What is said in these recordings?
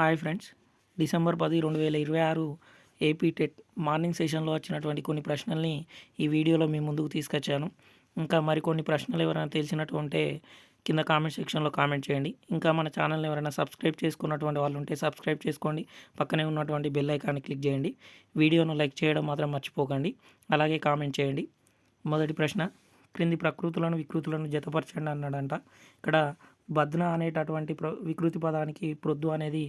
Hi friends. December పది రెండు వేల ఇరవై ఆరు ఏపీ టెట్ మార్నింగ్ సెషన్లో వచ్చినటువంటి కొన్ని ప్రశ్నల్ని ఈ వీడియోలో మీ ముందుకు తీసుకొచ్చాను. ఇంకా మరికొన్ని ప్రశ్నలు ఎవరైనా తెలిసినట్టు ఉంటే కింద కామెంట్ సెక్షన్లో కామెంట్ చేయండి. ఇంకా మన ఛానల్ని ఎవరైనా సబ్స్క్రైబ్ చేసుకున్నటువంటి వాళ్ళు ఉంటే సబ్స్క్రైబ్ చేసుకోండి. పక్కనే ఉన్నటువంటి బెల్ ఐకాన్ని క్లిక్ చేయండి. వీడియోను లైక్ చేయడం మాత్రం మర్చిపోకండి. అలాగే కామెంట్ చేయండి. మొదటి ప్రశ్న క్రింది ప్రకృతులను వికృతులను జతపరచండి అన్నాడంట. ఇక్కడ బద్న అనేటటువంటి ప్ర వికృతి పదానికి ప్రొద్దు అనేది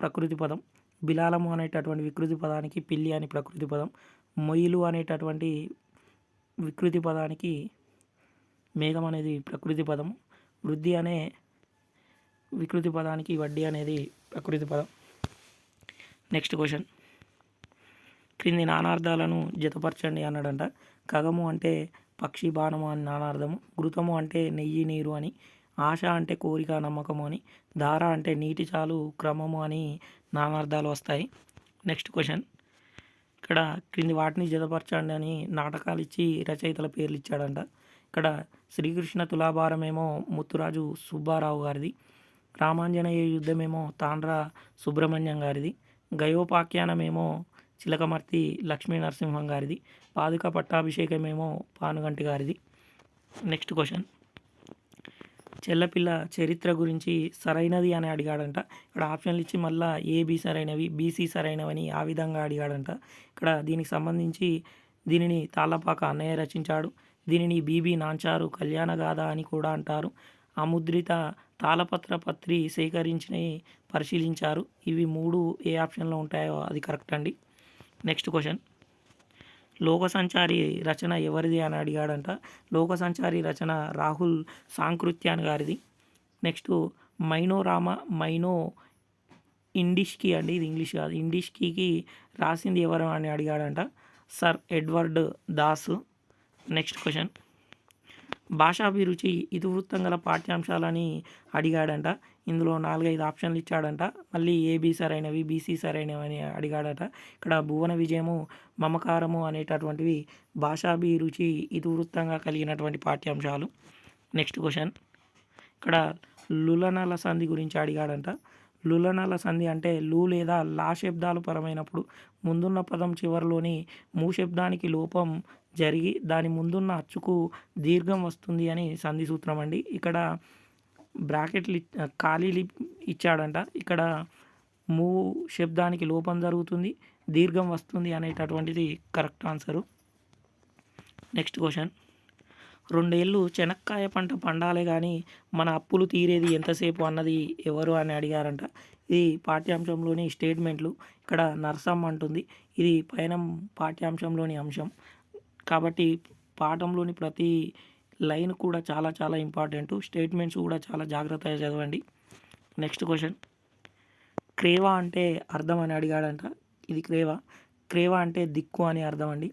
ప్రకృతి పదం. బిలాలము అనేటటువంటి వికృతి పదానికి పిల్లి అని ప్రకృతి పదం. మొయిలు అనేటటువంటి వికృతి పదానికి మేఘం అనేది ప్రకృతి పదం. వృద్ధి అనే వికృతి పదానికి వడ్డీ అనేది ప్రకృతి పదం. నెక్స్ట్ క్వశ్చన్ క్రింది నానార్థాలను జతపరచండి అన్నాడంట. కగము అంటే పక్షి బాణము అని నానార్థము. ఘృతము అంటే నెయ్యి నీరు అని. ఆశ అంటే కోరిక నమ్మకము అని. ధార అంటే నీటి చాలు క్రమము అని నానార్థాలు వస్తాయి. నెక్స్ట్ క్వశ్చన్ ఇక్కడ క్రింది వాటిని జతపరచండి అని నాటకాలు ఇచ్చి రచయితల పేర్లు ఇచ్చాడంట. ఇక్కడ శ్రీకృష్ణ తులాభారమేమో ముత్తురాజు సుబ్బారావు గారిది. రామాంజనేయ యుద్ధమేమో తాండ్ర సుబ్రహ్మణ్యం గారిది. గయోపాఖ్యానమేమో చిలకమర్తి లక్ష్మీ నరసింహం గారిది. పాదుక పట్టాభిషేకమేమో పానుగంటి గారిది. Next question. చెల్లపిల్ల చరిత్ర గురించి సరైనది అని అడిగాడంట. ఇక్కడ ఆప్షన్లు ఇచ్చి మళ్ళా ఏబి సరైనవి బీసీ సరైనవని ఆ విధంగా అడిగాడంట. ఇక్కడ దీనికి సంబంధించి దీనిని తాళ్ళపాక అన్నయ్య రచించాడు. దీనిని బీబీ నాంచారు కళ్యాణగాథ అని కూడా అంటారు. అముద్రిత తాళపత్ర పత్రి సేకరించి పరిశీలించారు. ఇవి మూడు ఏ ఆప్షన్లో ఉంటాయో అది కరెక్ట్ అండి. Next question. లోక సంచారి రచన ఎవరిది అని అడిగాడంట. లోక సంచారి రచన రాహుల్ సాంకృత్యాన్ గారిది. నెక్స్ట్ మైనో రామ మైనో ఇండిష్కి అండి ఇది ఇంగ్లీష్ కాదు. ఇండిష్కి రాసింది ఎవరు అని అడిగాడంట. Sir Edward Das. Next question భాషాభిరుచి ఇతివృత్తం గల పాఠ్యాంశాలని అడిగాడంట. ఇందులో నాలుగైదు ఆప్షన్లు ఇచ్చాడంట. మళ్ళీ ఏబీ సరైనవి బీసీ సరైనవి అని అడిగాడట. ఇక్కడ భువన విజయము మమకారము అనేటటువంటివి భాషాభిరుచి ఇతివృత్తంగా కలిగినటువంటి పాఠ్యాంశాలు. నెక్స్ట్ క్వశ్చన్ ఇక్కడ లులనల సంధి గురించి అడిగాడంట. లులనల సంధి అంటే లు లేదా లా శబ్దాలు పరమైనప్పుడు ముందున్న పదం చివరిలోని మూశబ్దానికి లోపం జరిగి దాని ముందున్న అచ్చుకు దీర్ఘం వస్తుంది అని సంధి సూత్రం అండి. ఇక్కడ బ్రాకెట్లు ఖాళీలు ఇచ్చాడంట. ఇక్కడ మూ శబ్దానికి లోపం జరుగుతుంది దీర్ఘం వస్తుంది అనేటటువంటిది కరెక్ట్ ఆన్సరు. Next question. రెండేళ్ళు చెనక్కాయ పంట పండాలే కానీ మన అప్పులు తీరేది ఎంతసేపు అన్నది ఎవరు అని అడిగారంట. ఇది పాఠ్యాంశంలోని స్టేట్మెంట్లు. ఇక్కడ నర్సమ్మ అంటుంది. ఇది పైన పాఠ్యాంశంలోని అంశం. కాబట్టి పాఠంలోని ప్రతి లైన్ కూడా చాలా చాలా ఇంపార్టెంట్. స్టేట్మెంట్స్ కూడా చాలా జాగ్రత్తగా చదవండి. Next question. క్రేవా అంటే అర్థం అని అడిగాడంట. ఇది క్రేవా. క్రేవా అంటే దిక్కు అని అర్థం అండి.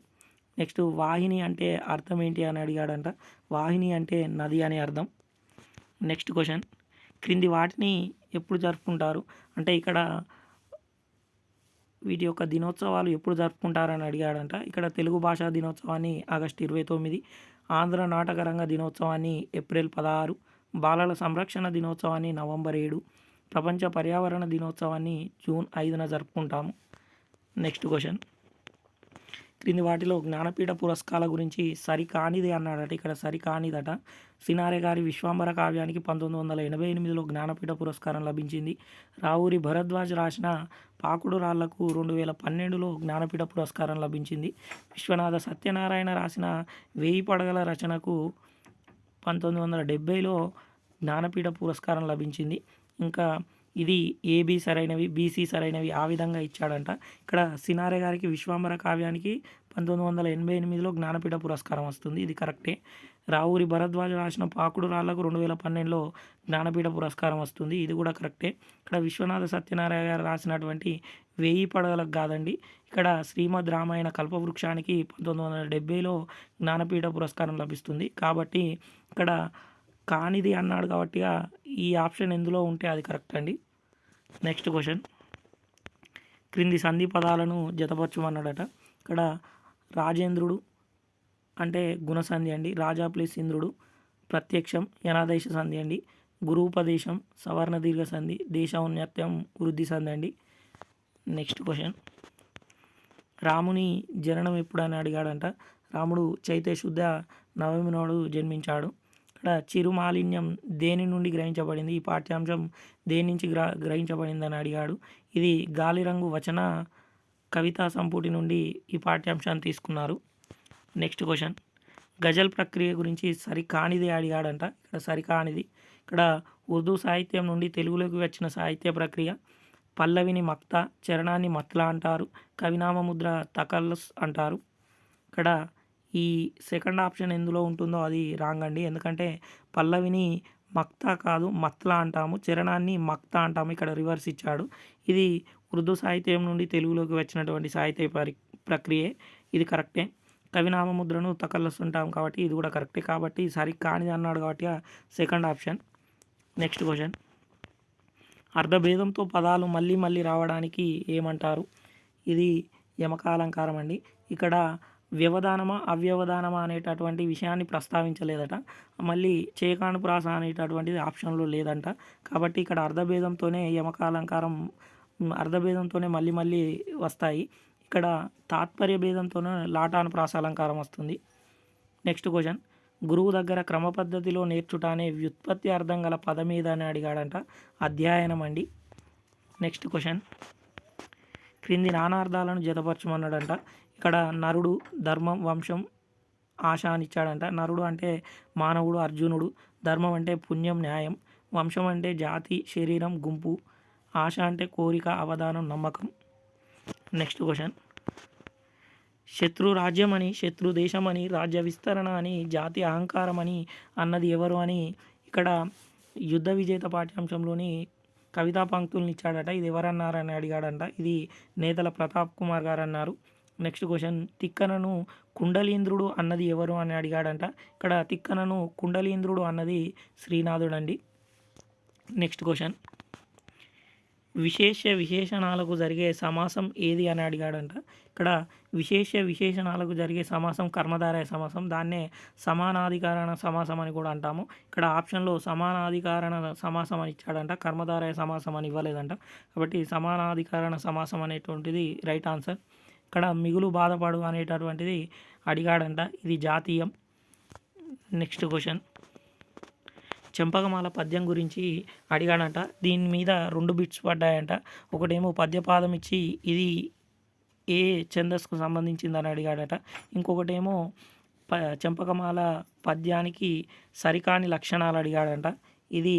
నెక్స్ట్ వాహిని అంటే అర్థం ఏంటి అని అడిగాడంట. వాహిని అంటే నది అని అర్థం. Next question. క్రింది వాటిని ఎప్పుడు జరుపుకుంటారు? అంటే ఇక్కడ వీటి యొక్క దినోత్సవాలు ఎప్పుడు జరుపుకుంటారని అడిగాడంట. ఇక్కడ తెలుగు భాషా దినోత్సవాన్ని ఆగస్టు ఇరవై తొమ్మిది ఆంధ్ర నాటకరంగ దినోత్సవాన్ని ఏప్రిల్ పదహారు బాలల సంరక్షణ దినోత్సవాన్ని నవంబర్ ఏడు ప్రపంచ పర్యావరణ దినోత్సవాన్ని జూన్ ఐదున జరుపుకుంటాము. Next question. క్రింది వాటిలో జ్ఞానపీఠ పురస్కారాల గురించి సరికానిది అన్నాడట. ఇక్కడ సరికానిదట. సినారే గారి విశ్వాంబర కావ్యానికి పంతొమ్మిది వందల ఎనభై ఎనిమిదిలో జ్ఞానపీఠ పురస్కారం లభించింది. రావూరి భరద్వాజ్ రాసిన పాకుడు రాళ్ళకు రెండు వేల పన్నెండులో జ్ఞానపీఠ పురస్కారం లభించింది. విశ్వనాథ సత్యనారాయణ రాసిన వేయి పడగల రచనకు పంతొమ్మిది వందల డెబ్బైలో జ్ఞానపీఠ పురస్కారం లభించింది. ఇంకా ఇది ఏబి సరైనవి బీసీ సరైనవి ఆ విధంగా ఇచ్చాడంట. ఇక్కడ సినారే గారికి విశ్వాంబర కావ్యానికి పంతొమ్మిది వందల ఎనభై ఎనిమిదిలో జ్ఞానపీఠ పురస్కారం వస్తుంది. ఇది కరెక్టే. రావురి భరద్వాజ రాసిన పాకుడు రాళ్ళకు రెండు వేల పన్నెండులో జ్ఞానపీఠ పురస్కారం వస్తుంది. ఇది కూడా కరెక్టే. ఇక్కడ విశ్వనాథ సత్యనారాయణ గారు రాసినటువంటి వేయి పడగలకు కాదండి. ఇక్కడ శ్రీమద్ రామాయణ కల్పవృక్షానికి పంతొమ్మిది వందల డెబ్బైలో జ్ఞానపీఠ పురస్కారం లభిస్తుంది. కాబట్టి ఇక్కడ కానిది అన్నాడు కాబట్టి ఈ ఆప్షన్ ఎందులో ఉంటే అది కరెక్ట్ అండి. Next question. క్రింది సంధి పదాలను జతపరచమన్నాడట. ఇక్కడ రాజేంద్రుడు అంటే గుణసంధి అండి. రాజా ప్లస్ ఇంద్రుడు ప్రత్యక్షం యనాదేశ సంధి అండి. గురూపదేశం సవర్ణ దీర్ఘ సంధి దేశౌన్నత్యం వృద్ధి సంధి అండి. Next question. రాముని జననం ఎప్పుడని అడిగాడంట. రాముడు చైతే శుద్ధ నవమి నాడు జన్మించాడు. ఇక్కడ చిరుమాలిన్యం దేని నుండి గ్రహించబడింది? ఈ పాఠ్యాంశం దేని నుంచి గ్ర గ్రహించబడిందని అడిగాడు. ఇది గాలి రంగు వచన కవితా సంపుటి నుండి ఈ పాఠ్యాంశాన్ని తీసుకున్నారు. Next question. గజల్ ప్రక్రియ గురించి సరికానిది అడిగాడంట. ఇక్కడ సరికానిది. ఇక్కడ ఉర్దూ సాహిత్యం నుండి తెలుగులోకి వచ్చిన సాహిత్య ప్రక్రియ. పల్లవిని మక్త చరణాన్ని మత్లా అంటారు. కవినామ ముద్ర తకల్లస్ అంటారు. ఇక్కడ ఈ సెకండ్ ఆప్షన్ ఎందులో ఉంటుందో అది రాంగ్ అండి ఎందుకంటే పల్లవిని మక్తా కాదు మత్లా అంటాము. చరణాన్ని మక్తా అంటాము. ఇక్కడ రివర్స్ ఇచ్చాడు. ఇది ఉర్దూ సాహిత్యం నుండి తెలుగులోకి వచ్చినటువంటి సాహిత్య పరి ప్రక్రియే. ఇది కరెక్టే. కవినామముద్రను తకల్లస్తుంటాం కాబట్టి ఇది కూడా కరెక్టే. కాబట్టి సరి కానిది అన్నాడు కాబట్టి సెకండ్ ఆప్షన్. Next question. అర్ధభేదంతో పదాలు మళ్ళీ మళ్ళీ రావడానికి ఏమంటారు? ఇది యమకాలంకారం అండి. ఇక్కడ వ్యవధానమా అవ్యవధానమా అనేటటువంటి విషయాన్ని ప్రస్తావించలేదట. మళ్ళీ చేకాను ప్రాస అనేటటువంటిది ఆప్షన్లో లేదంట. కాబట్టి ఇక్కడ అర్ధభేదంతోనే యమకాలంకారం అర్ధభేదంతోనే మళ్ళీ మళ్ళీ వస్తాయి. ఇక్కడ తాత్పర్య భేదంతోనే లాటాను ప్రాసాలంకారం వస్తుంది. Next question. గురువు దగ్గర క్రమ పద్ధతిలో నేర్చుట అనే వ్యుత్పత్తి అర్థం గల పదం ఏదని అడిగాడంట. అధ్యయనం అండి. Next question. క్రింది నానార్థాలను జతపరచమన్నాడంట. ఇక్కడ నరుడు ధర్మం వంశం ఆశ అని ఇచ్చాడంట నరుడు అంటే మానవుడు అర్జునుడు. ధర్మం అంటే పుణ్యం న్యాయం. వంశం అంటే జాతి శరీరం గుంపు. ఆశ అంటే కోరిక అవధానం నమ్మకం. Next question. శత్రు రాజ్యం అని శత్రు దేశం అని రాజ్య విస్తరణ అని జాతి అహంకారం అని అన్నది ఎవరు అని ఇక్కడ యుద్ధ విజేత పాఠ్యాంశంలోని కవితా పంక్తుల్ని ఇచ్చాడట. ఇది ఎవరన్నారని అడిగాడంట. ఇది నేతల ప్రతాప్ కుమార్ గారు అన్నారు నెక్స్ట్ క్వశ్చన్ తిక్కనను కుండలీంద్రుడు అన్నది ఎవరు అని అడిగాడంట. ఇక్కడ తిక్కనను కుండలీంద్రుడు అన్నది శ్రీనాథుడు అండి నెక్స్ట్ క్వశ్చన్ విశేష విశేషణాలకు జరిగే సమాసం ఏది అని అడిగాడంట. ఇక్కడ విశేష విశేషణాలకు జరిగే సమాసం కర్మధారయ సమాసం దాన్నే సమానాధికారణ సమాసం అని కూడా అంటాము. ఇక్కడ ఆప్షన్లో సమానాధికారణ సమాసం అని ఇచ్చాడంట కర్మధారయ సమాసం అని ఇవ్వలేదంట. కాబట్టి సమానాధికారణ సమాసం అనేటువంటిది రైట్ ఆన్సర్. అక్కడ మిగులు బాధపడు అనేటటువంటిది అడిగాడంట. ఇది జాతీయం. Next question. చెంపకమాల పద్యం గురించి అడిగాడంట. దీని మీద రెండు బిట్స్ పడ్డాయంట. ఒకటేమో పద్యపాదం ఇచ్చి ఇది ఏ ఛందస్కు సంబంధించిందని అడిగాడట. ఇంకొకటేమో ప చెంపకమాల పద్యానికి సరికాని లక్షణాలు అడిగాడంట. ఇది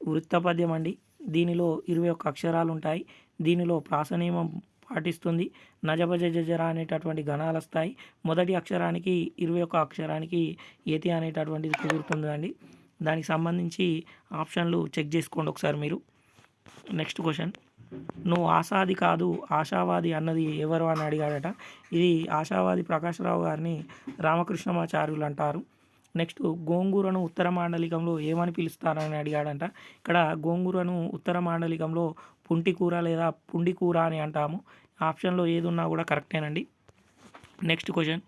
వృత్తపద్యం అండి దీనిలో ఇరవై ఒక్క అక్షరాలు ఉంటాయి దీనిలో ప్రాసనియమం పాటిస్తుంది. నజభజ జజర అనేటటువంటి గణాల వస్తాయి మొదటి అక్షరానికి ఇరవై ఒక్క అక్షరానికి ఏతి అనేటటువంటిది కుదురుతుంది అండి. దానికి సంబంధించి ఆప్షన్లు చెక్ చేసుకోండి ఒకసారి మీరు. Next question. నువ్వు ఆశాది కాదు ఆశావాది అన్నది ఎవరు అని అడిగాడట. ఇది ఆశావాది ప్రకాశరావు గారిని రామకృష్ణమాచార్యులు అంటారు. నెక్స్ట్ గోంగూరను ఉత్తర మాండలికంలో ఏమని పిలుస్తారని అడిగాడంట. ఇక్కడ గోంగూరను ఉత్తర మాండలికంలో పుంటి కూర లేదా పుండి కూర అని అంటాము. ఆప్షన్లో ఏది ఉన్నా కూడా కరెక్టేనండి. Next question.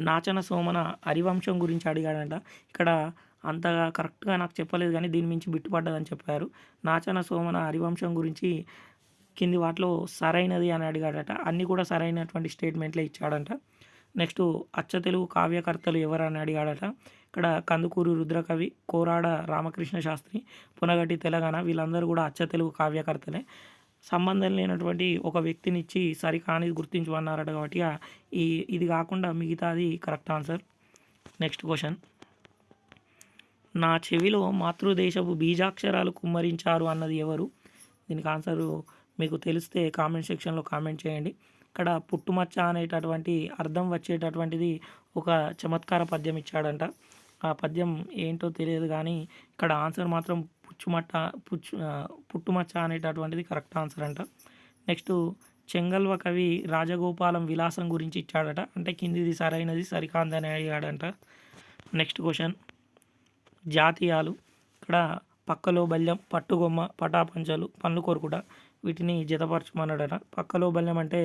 నాచన సోమన హరివంశం గురించి అడిగాడంట. ఇక్కడ అంతగా కరెక్ట్గా నాకు చెప్పలేదు కానీ దీని మించి బిట్టుపడ్డదని చెప్పారు. నాచన సోమన హరివంశం గురించి కింది వాటిలో సరైనది అని అడిగాడట. అన్నీ కూడా సరైనటువంటి స్టేట్మెంట్లే ఇచ్చాడంట. నెక్స్ట్ అచ్చ తెలుగు కావ్యకర్తలు ఎవరని అడిగాడట. ఇక్కడ కందుకూరు రుద్రకవి కోరాడ రామకృష్ణ శాస్త్రి పునగటి తెలంగాణ వీళ్ళందరూ కూడా అచ్చ తెలుగు కావ్యకర్తలే. సంబంధం లేనటువంటి ఒక వ్యక్తినిచ్చి సరికానిది గుర్తించమన్నారట కాబట్టి ఈ ఇది కాకుండా మిగతాది కరెక్ట్ ఆన్సర్. Next question. నా చెవిలో మాతృదేశపు బీజాక్షరాలు కుమ్మరించారు అన్నది ఎవరు? దీనికి ఆన్సర్ మీకు తెలిస్తే కామెంట్ సెక్షన్లో కామెంట్ చేయండి. ఇక్కడ పుట్టుమచ్చ అనేటటువంటి అర్థం వచ్చేటటువంటిది ఒక చమత్కార పద్యం ఇచ్చాడంట. ఆ పద్యం ఏంటో తెలియదు కానీ ఇక్కడ ఆన్సర్ మాత్రం పుచ్చుమట్ట పుచ్చు పుట్టుమచ్చ అనేటటువంటిది కరెక్ట్ ఆన్సర్ అంట. నెక్స్ట్ చెంగల్వ కవి రాజగోపాలం విలాసం గురించి ఇచ్చాడట. అంటే కిందిది సరైనది సరికాందని అడిగాడంట. Next question. జాతీయాలు ఇక్కడ పక్కలో బల్యం పట్టుగొమ్మ పటాపంచలు పండ్లు కొరుకుట వీటిని జతపరచమన్నాడట. పక్కలో బల్యం అంటే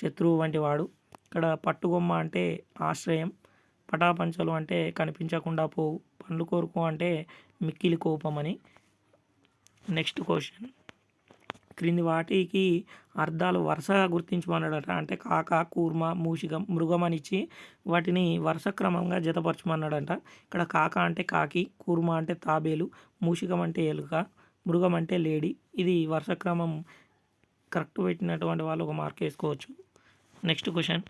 శత్రువు వంటి వాడు. ఇక్కడ పట్టుగొమ్మ అంటే ఆశ్రయం పటాపంచలు అంటే కనిపించకుండా పోవు. పండ్లు కోరుకు అంటే మిక్కిలి కోపం అని నెక్స్ట్ క్వశ్చన్. క్రింది వాటికి అర్థాలు వరుసగా గుర్తించమన్నాడట. అంటే కాక కూర్మ మూషికం మృగం వాటిని వరుస క్రమంగా జతపరచమన్నాడంట. ఇక్కడ కాక అంటే కాకి కూర్మ అంటే తాబేలు మూషికం అంటే ఎలుక మృగం అంటే లేడీ. ఇది వరుస క్రమం కరెక్ట్ పెట్టినటువంటి వాళ్ళు ఒక మార్క్ వేసుకోవచ్చు. Next question.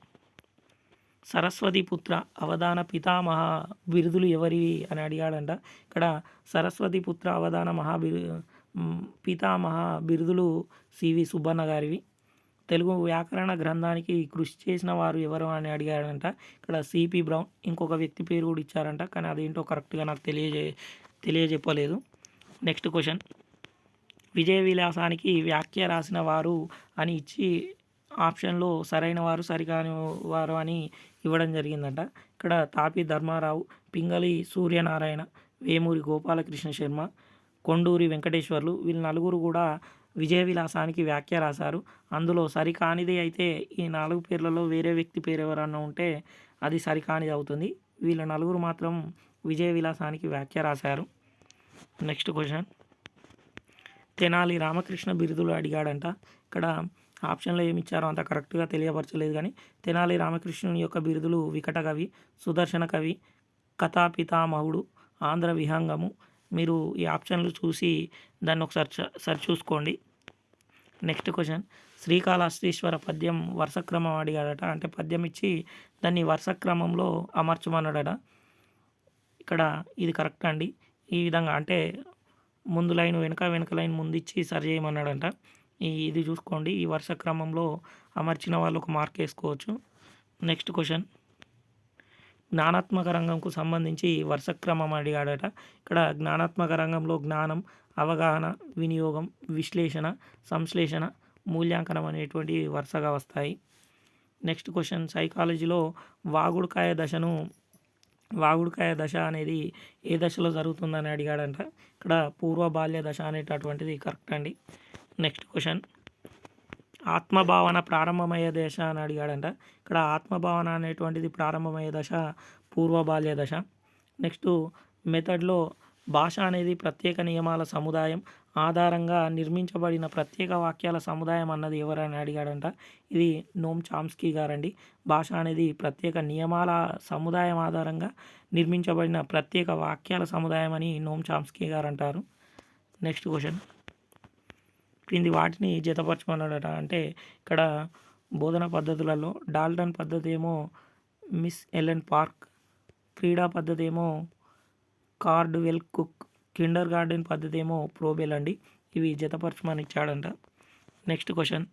సరస్వతి పుత్ర అవధాన పితామహ బిరుదులు ఎవరివి అని అడిగాడంట. ఇక్కడ సరస్వతి పుత్ర అవధాన మహాబిరు పితామహ బిరుదులు సివి సుబ్బన్న గారివి. తెలుగు వ్యాకరణ గ్రంథానికి కృషి చేసిన వారు ఎవరు అని అడిగారంట. ఇక్కడ సిపి బ్రౌన్ ఇంకొక వ్యక్తి పేరు కూడా ఇచ్చారంట. కానీ అదేంటో కరెక్ట్గా నాకు తెలియజే తెలియజెప్పలేదు. Next question. విజయ విలాసానికి వ్యాఖ్య రాసిన వారు అని ఇచ్చి ఆప్షన్లో సరైన వారు సరికాని వారు అని ఇవ్వడం జరిగిందంట. ఇక్కడ తాపి ధర్మారావు పింగళి సూర్యనారాయణ వేమూరి గోపాలకృష్ణ శర్మ కొండూరి వెంకటేశ్వర్లు వీళ్ళు నలుగురు కూడా విజయ విలాసానికి వ్యాఖ్య రాశారు. అందులో సరికానిది అయితే ఈ నాలుగు పేర్లలో వేరే వ్యక్తి పేరు ఎవరన్నా ఉంటే అది సరికానిది అవుతుంది. వీళ్ళ నలుగురు మాత్రం విజయ విలాసానికి వ్యాఖ్య రాశారు. Next question. తెనాలి రామకృష్ణ బిరుదులు అడిగాడంట. ఇక్కడ ఆప్షన్లో ఏమి ఇచ్చారో అంత కరెక్ట్గా తెలియపరచలేదు కానీ తెనాలి రామకృష్ణుని యొక్క బిరుదులు వికట కవి సుదర్శన కవి కథాపితామహుడు ఆంధ్ర విహంగము మీరు ఈ ఆప్షన్లు చూసి దాన్ని ఒకసారి చ- సరి చూసుకోండి. Next question. శ్రీకాళహస్తీశ్వర పద్యం వరుసక్రమం అడిగాడట. అంటే పద్యం ఇచ్చి దాన్ని వరుస క్రమంలో అమర్చమన్నాడట. ఇక్కడ ఇది కరెక్ట్ అండి. ఈ విధంగా అంటే ముందు లైన్ వెనుక వెనక లైన్ ముందు ఇచ్చి సరి చేయమన్నాడంట. ఈ ఇది చూసుకోండి. ఈ వరుస క్రమంలో అమర్చిన వాళ్ళు ఒక మార్క్ వేసుకోవచ్చు. Next question. జ్ఞానాత్మక రంగంకు సంబంధించి వరుస క్రమం అడిగాడట. ఇక్కడ జ్ఞానాత్మక రంగంలో జ్ఞానం అవగాహన వినియోగం విశ్లేషణ సంశ్లేషణ మూల్యాంకనం అనేటువంటి వరుసగా వస్తాయి. Next question. సైకాలజీలో వాగుడుకాయ దశను వాగుడుకాయ దశ అనేది ఏ దశలో జరుగుతుందని అడిగాడంట. ఇక్కడ పూర్వ బాల్య దశ అనేటటువంటిది కరెక్ట్ అండి. Next question. ఆత్మభావన ప్రారంభమయ్యే దశ అని అడిగాడంట. ఇక్కడ ఆత్మభావన అనేటువంటిది ప్రారంభమయ్యే దశ పూర్వ బాల్య దశ. నెక్స్ట్ మెథడ్లో భాష అనేది ప్రత్యేక నియమాల సముదాయం ఆధారంగా నిర్మించబడిన ప్రత్యేక వాక్యాల సముదాయం అన్నది ఎవరని అడిగాడంట. ఇది నోమ్ చామ్స్కీ గారండి. భాష అనేది ప్రత్యేక నియమాల సముదాయం ఆధారంగా నిర్మించబడిన ప్రత్యేక వాక్యాల సముదాయం అని నోమ్ చామ్స్కీ గారు అంటారు నెక్స్ట్ క్వశ్చన్. క్రింది వాటిని జతపరచుకున్నాడట. అంటే ఇక్కడ బోధన పద్ధతులలో డాల్టన్ పద్ధతి ఏమో మిస్ ఎలెన్ పార్క్ క్రీడా పద్ధతి ఏమో Caldwell Cook kindergarten పద్ధతి ఏమో ప్రోబెల్ అండి. ఇవి జతపరచమని ఇచ్చాడంట. Next question.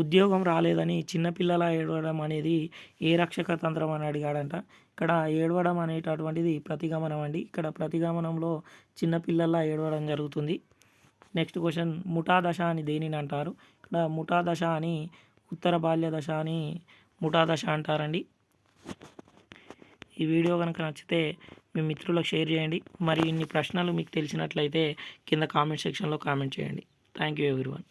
ఉద్యోగం రాలేదని చిన్నపిల్లల ఏడవడం అనేది ఏ రక్షక తంత్రం అని అడిగాడంట. ఇక్కడ ఏడవడం అనేటటువంటిది ప్రతిగమనం అండి. ఇక్కడ ప్రతిగమనంలో చిన్నపిల్లల ఏడవడం జరుగుతుంది. నెక్స్ట్ క్వశ్చన్ ముఠా దశ అని దేనిని అంటారు? ఇక్కడ ముఠా దశ అని ఉత్తర బాల్య దశ అని ముఠా దశ అంటారండి. ఈ వీడియో కనుక నచ్చితే మీ మిత్రులకు షేర్ చేయండి. మరి ఇన్ని ప్రశ్నలు మీకు తెలిసినట్లయితే కింద కామెంట్ సెక్షన్లో కామెంట్ చేయండి. Thank you everyone.